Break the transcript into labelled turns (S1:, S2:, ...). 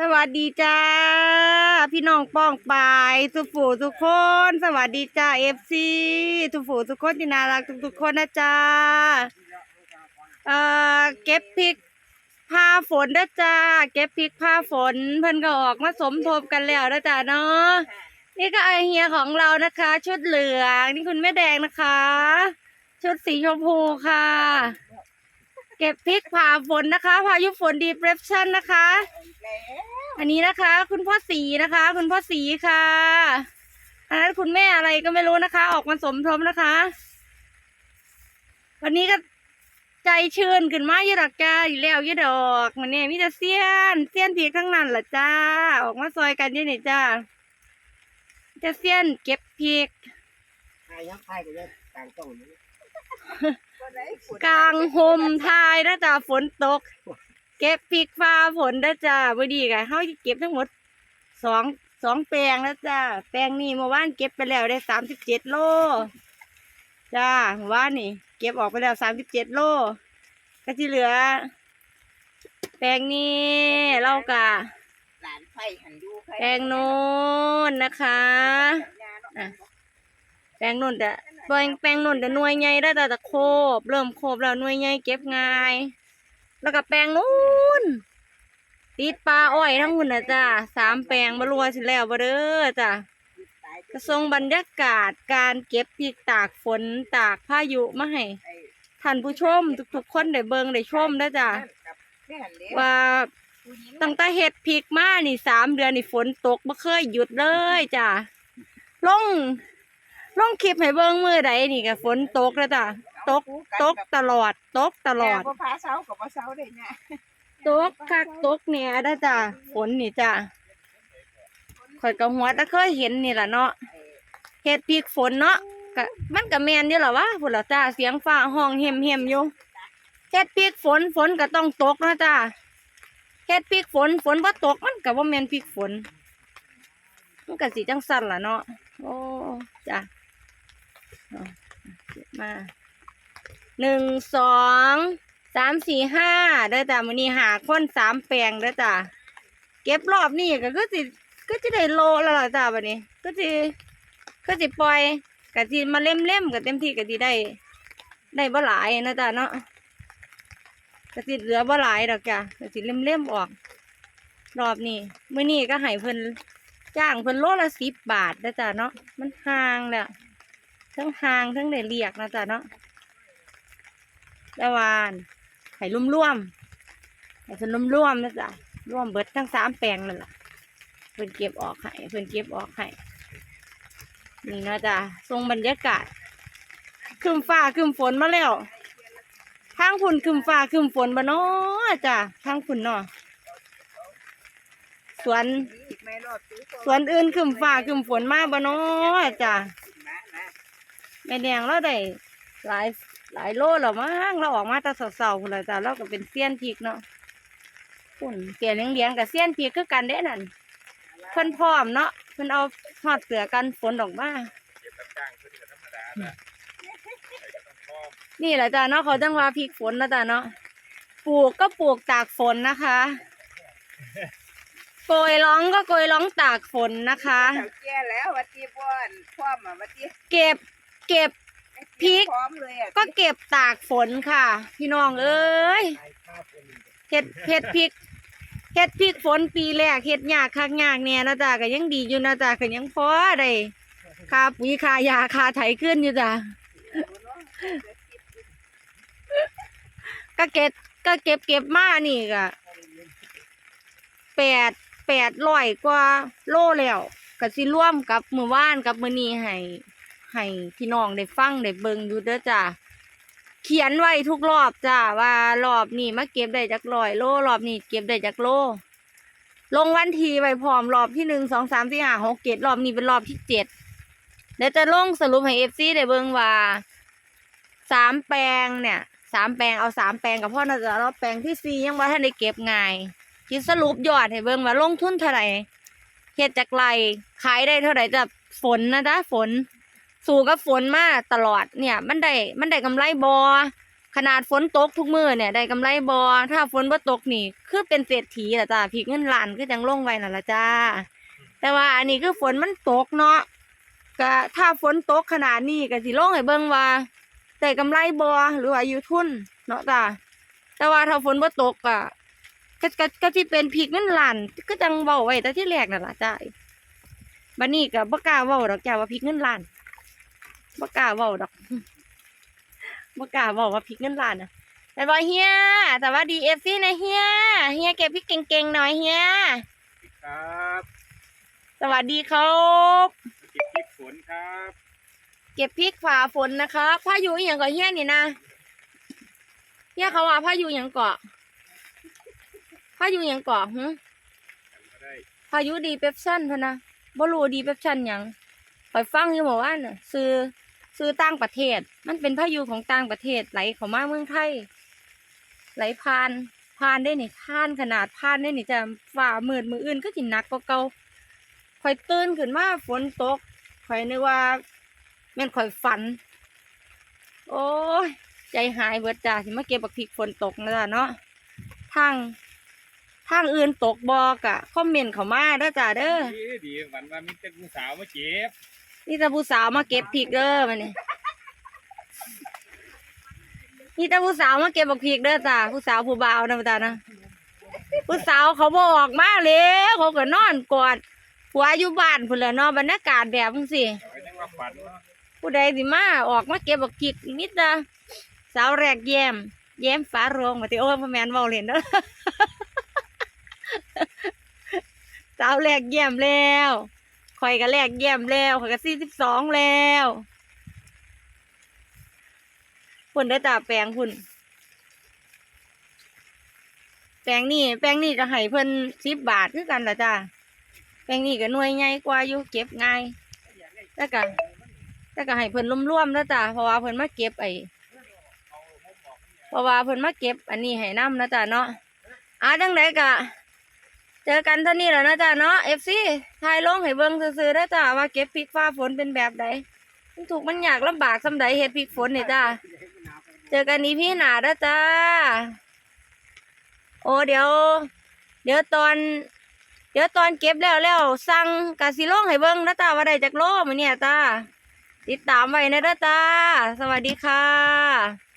S1: สวัสดีจ้า พี่น้องป้องปายทุกฝูทุกคน สวัสดีจ้าเอฟซีทุกฝูทุกคนที่น่ารักทุกๆคนนะจ้าเอ่อเก็บพริกผ้าฝนนะจ้าเก็บพริกผ้าฝน เพิ่นก็ออกมาสมทบกันแล้วนะจ้าเนาะนี่ก็ไอเฮียของเรานะคะ ชุดเหลืองนี่คุณแม่แดงนะคะ ชุดสีชมพูค่ะ เก็บพริกผ่าฝนนะคะ พายุฝนดีเปรสชั่นนะคะ อันนี้นะคะ คุณพ่อสีนะคะ คุณพ่อสีค่ะอันนั้นคุณแม่อะไรก็ไม่รู้นะคะ ออกมาสมทบนะคะ วันนี้ก็ใจชื่นขึ้นมาเยอะดอกจ้าอยู่แล้วเยอะดอกมันเนี่ยมีแต่เสี้ยนเสี้ยนเพียกทั้งนั้นแหละจ้า ออกมาซอยกันยอะนี่จ้าจะเสี้ยนเก็บพริก
S2: ทายยักษ์ทายก็ได้ต่างต้องนี้
S1: กลางโฮมทายนะจ้าฝนตก เก็บพริกฟ้าฝนนะจ้าพอดีกันเขาเก็บทั้งหมดสองสองแปลงแล้วจ้าแปลงนี้เมื่อวานเก็บไปแล้วได้สามสิบเจ็ดโลจ้าเมื่อวานนี่ เก็บออกไปแล้วสามสิบเจ็ดโลก็ที่เหลือ แปลงนี้เรากะ
S2: หลานไฟหันดูใคร
S1: แปลงโน้นนะคะอะ แปลงโน่นแต่แปลงแปลงโน่นแต่หน่วยใหญ่ได้แต่จะโคบเริ่มโคบแล้วหน่วยใหญ่เก็บง่าย แล้วก็แปลงนู้นติดปลาอ้อยทั้งหุ่นนะจ้าสามแปลงบรัวาสิแล้วบ่เด้อจ้ากระทรงบรรยากาศการเก็บพริกตากฝนตากพายุมาให้ท่านผู้ชมทุกๆคนได้เบิงได้ชมนะจ้าว่าตั้งแต่เฮ็ดพริกมานี่สามเดือนนี่ฝนตกบ่เคยหยุดเลยจ้าลง ลงคลิปให้เบิ่งมือใดนี่ก็ฝนตกแล้วจ้าตกตกตลอด ตกตลอด
S2: พาเช้ากับพาเช้าได้เนี่ย
S1: ตกคักตกเนี่ยได้อจ้ะฝนนี่จ้ะข่อยก็หัวแตะเคยเห็นนี่ล่ะเนาะเฮ็ดพริกฝนเนาะก็มันก็แม่นอยู่ล่ะวะพุ่นล่ะจ้าเสียงฟ้าห้องเห็มเห็มๆอยู่เฮ็ดพริกฝนฝนก็ต้องตกเนาะจ้าเฮ็ดพริกฝนฝนบ่ตกมันก็บ่แม่นพริกฝนมันก็สิจังสั่นล่ะเนาะโอ้จ้ะเอา เก็บมาหนึ่งสองสามสี่ห้าเด้อจ้ะมื้อนี้หาคนสามแปลงเด้อจ้ะเก็บรอบนี้ก็คือสิก็จะได้โลแล้วล่ะจ้ะบัดนี้ ก็สิก็สิปล่อยก็สิมาเล่มเล่มๆก็เต็มที่ก็สิได้ ได้บ่หลายนะจ้ะเนาะก็สิเหลือบ่หลายดอกจ้ะก็สิเล่มเล่มๆออก รอบนี้มื้อนี้ก็ให้เพิ่นจ้างเพิ่นโลละสิบบาทเด้จ้ะเนาะมันห่างแล้ว ทั้งหางทั้งได้เรียกนะจ้ะเนาะแล้วานไข่ลุ่มร่วมๆไข่เป็นลุ่มร่วมๆนะจ๊ะร่วมเบิดทั้งสามแปลงนั่นแหละเพิ่อนเก็บออกไข่เพิ่อนเก็บออกไข่นี่นะจ๊ะทรงบรรยากาศคืมฟ้าคืมฝนมาแล้วทางฝุ่นคืมฟ้าคืมฝนบ่เนาะจ้ะทางฝุ่นเนาะสวนสวนอื่นคืมฟ้าคืมฝนมาบ่เนาะจ้ะ แม่แดงเราได้หลายหลายโลแล้วมั้งเราออกมาแต่เสาๆพุ่นละจ้ะเราก็เป็นเสี้ยนพริกเนาะปุ่นเกลียเลี้ยงๆกับเสี้ยนพริกคือกันเด้นั่นเพิ่นพร้อมเนาะเพิ่นเอาหอดเสือกันฝนออกมานี่แหละจ้ะเนาะเขาจังว่าพริกฝนนะจ้ะเนาะปลูกก็ปลูกตากฝนนะคะโกยร้องก็โกยร้องตากฝนนะคะ
S2: เจ้าแก่แล้ววัดที่บ้านพร้อมอะวัดที่
S1: เก็บเก็บ พริก
S2: พร้อมเลยอะ
S1: ก็เก็บตากฝนค่ะ พี่น้องเอ้ยเฮ็ดเฮ็ดพริกเฮ็ดพริกฝนปีแรกเฮ็ดยากคักยากแน่นะจ๊ะก็ยังดีอยู่นะจ๊ะก็ยังพอได้ค่าปุ๋ยค่ายาค่าไถขึ้นอยู่จ้ะก็เก็บก็เก็บเก็บมานี่ก็แปดแปดร้อยกว่าโลแล้วก็สิร่วมกับมือว่านกับมือนี้ให้ ให้พี่น้องได้ฟังได้เบิ่งอยู่เด้อจ้าเขียนไว้ทุกรอบจ้าว่ารอบนี้มาเก็บได้จากร้อยโลรอบนี้เก็บได้จากโล ลงวันทีไว้พร้อมรอบที่หนึ่งสองสามสี่ห้าหกเจ็ดรอบนี้เป็นรอบที่เจ็ดเดี๋ยวจะลงสรุปให้เอฟซีได้เบิ่งว่าสามแปลงเนี่ยสามแปลงเอาสามแปลงกับพ่อน่าจะรอบแปลงที่สี่ยังว่าท่านได้เก็บไงคิดสรุปยอดให้เบิ่งว่าลงทุนเท่าไหร่เฮ็ดจากไรขายได้เท่าไหร่จะฝนนะจ๊ะฝน สู่กับฝนมาตลอดเนี่ย มันได้มันได้กำไรบอขนาดฝนตกทุกมือเนี่ยได้กำไรบ่ถ้าฝนบ่ตกนี่ คือเป็นเศรษฐีละจ้าพริกเงินล้านคือจังลงไว้นั่นล่ะจ้า แต่ว่าอันนี้คือฝนมันตกเนาะก็ถ้าฝนตกขนาดนี้ก็สิลงให้เบิ่งว่าได้กำไรบ่หรือว่าอยู่ทุนเนาะจ้าแต่ว่าถ้าฝนบ่ตกก็ก็ก็ก็สิเป็นพริกเงินล้านก็จังเว้าไว้แต่ที่แรกนั่นล่ะจ้าบัดนี้ก็บ่กล้าเว้าดอกจ้าว่าพริกเงินล้าน บ่กล้าเว้าดอกบ่กล้าเว้าว่าพริกเงินล้านน่ะแต่ว่าเฮียสวัสดี FC นะเฮียเฮียเก็บพริกเก่งๆหน่อยเฮีย
S3: ครับ
S1: สวัสดีครับ
S3: เก็บพริกฝนครับ
S1: เก็บพริกฝ่าฝนนะคะพายุอหย่างก่อเฮี้ยนี่นะเฮี้ยเขาว่าพายุอหย่างเกาะพายุอหย่างเกาะหึ
S3: กันก็ได้
S1: พายุดีเปปชั่นพะนะบ่รู้ดีเปปชั่นหยังคอยฟังอยู่เมื่อวานน่ะซื้อ ซื้อต่างประเทศ มันเป็นพายุของต่างประเทศไหลเข้ามาเมืองไทย ไหลผ่านผ่านได้นี่ผ่านขนาดผ่านได้นี่จะฝ่ามืดมืออื่นก็จิหนักกว่าเก่าคอยตื่นขึ้นมาฝนตกคอยนึกว่าแม่นคอยฝัน โอ้ยใจหายเบิดจ้าสิมาเก็บบักพริกฝนตกนะจ้ะเนาะทางทางอื่นตกบอกะคอมเมนต์เขามาเด้อจ้าเด้อ
S3: ดีดีวันว่ามีแต่ผู้สาวมาเก็บ
S1: นี่แต่ผู้สาวมาเก็บพริกเด้อมาเนี่นี่แต่ผู้สาวมาเก็บบักพริกเด้อจ้าผู้สาวผู้บ่าวนะจ้านะผู้สาวเขาบอกมาเลยเขาก็นอนกอดผัวอยู่บ้านพุ่นละเนาะบรรยากาศแบบนี้สิผู้ใดสิมาออกมาเก็บบักพริกนิดนะสาวแรกแย้มแย้มฟ้าโรงมาติโอ้พ่อแมนเว้าเล่นเด้อสาวแรกแย้มแล้ว ข่อยก็แรกแย้มแล้วข่อยก็สี่สิบสองแล้วพุ่นได้ตาแปลงพุ่น แปลงนี่แปลงนี่ก็ให้เพิ่นสิบบาทคือกันละจ้าแปลงนี่ก็หน่วยใหญ่กว่าอยู่เก็บง่ายแล้วก็แล้วก็ให้เพิ่นร่วมๆแล้วจ้าเพราะว่าเพิ่นมาเก็บไอ้เพราะว่าเพิ่นมาเก็บ อันนี้ให้นํนะจ้าเนาะอ่าจังไดก็ เจอกันเท่านี้แล้วนะจ้าเนาะ FC ถ่ายลงให้เบิ่งซื่อๆเด้อจ้าว่าเก็บพริกฟ้าฝนเป็นแบบใดมันถูกมันยากลำบากซำใดเฮ็ดพริกฝนนี่จ้าเจอกันนี้พี่หนาด้จ้า โอ้เดี๋ยว เดี๋ยวตอน เดี๋ยวตอนเก็บแล้วแล้วสั่งกาสิโลงให้เบิ่งนะจ้าว่าได้จากโลมาเนี่ยจ้าติดตามไว้นะจ้า สวัสดีค่ะ